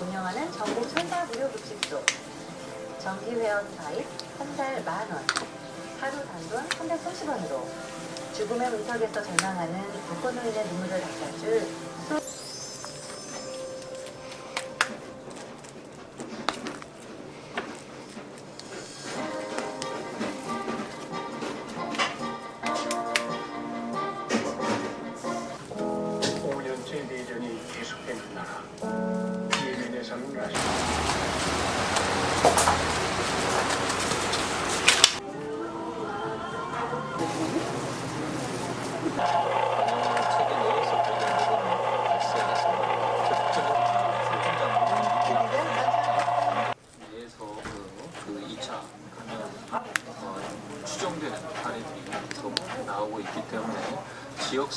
운영하는 전국 천사무료 급식소. 정기 회원 가입 한 달 만 원, 하루 단돈 330원으로 죽음의 문턱에서 절망하는 불꽃 노인의 눈물을 닦아줄 나오고 있기 때문에 지역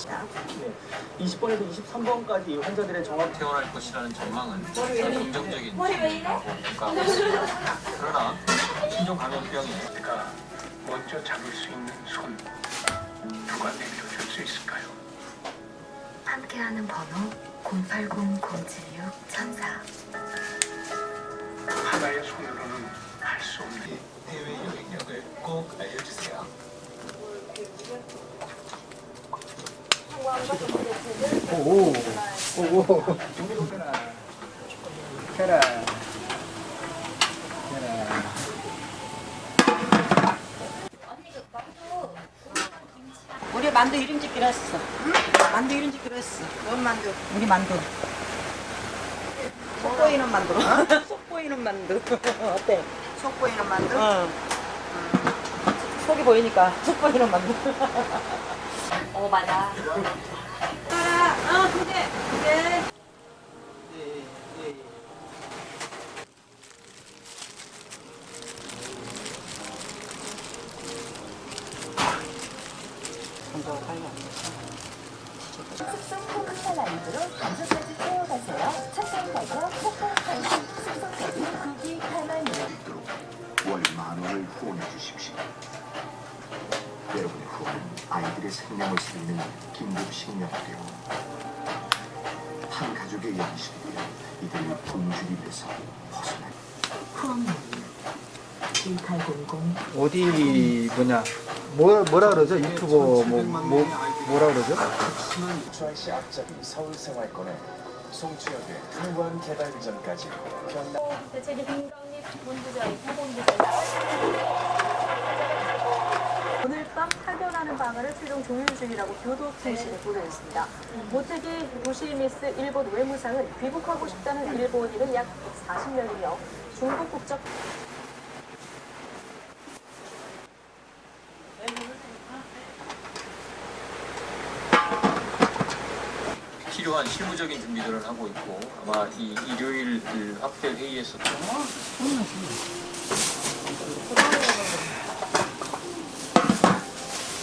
20번에서 23번까지 환자들의 정확 퇴원할 것이라는 전망은 긍정적인 평가하고 있습니다. 그러나 신종 감염병이 그러니까 먼저 잡을 수 있는 손 누가 내밀어 줄 수 있을까요? 함께하는 번호 080 076 1 4 오, 오, 오. 캐라. 캐라. 우리 만두 이름 짓기로 했어. 만두 이름 짓기로 했어. 뭔 만두? 우리 만두. 속 보이는 만두. 속 보이는 만두. 어때? 속 보이는 만두? 응. 속이 보이니까 속 보이는 만두. 어 맞아. 어, 두 개. 예. 숙성 포크살 라이브로 감소까지 태워가세요. 착한 가격, 폭풍 상식, 아이들의 생명을 살리는 긴급 식량이되고 한 가족의 양식이 되어 이들을 굶주림에서 벗어나 1800 어디 뭐냐? 뭐 뭐라 그러죠? 유튜버 뭐, 뭐 뭐라 그러죠? 주한시 앞잡이 서울 생활권에 송주역의 한관 개발 이전까지 변남 대책의 김강립 본부장이 후본부장 오늘 밤 파견하는 방안을 최종 종료 중이라고 교도통신에 보도했습니다. 모태기 도시미스 일본 외무상은 귀국하고 싶다는 일본인은 약 140명이며 중국 국적 필요한 실무적인 준비들을 하고 있고 아마 이 일요일 그 학회 회의에서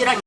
जीरा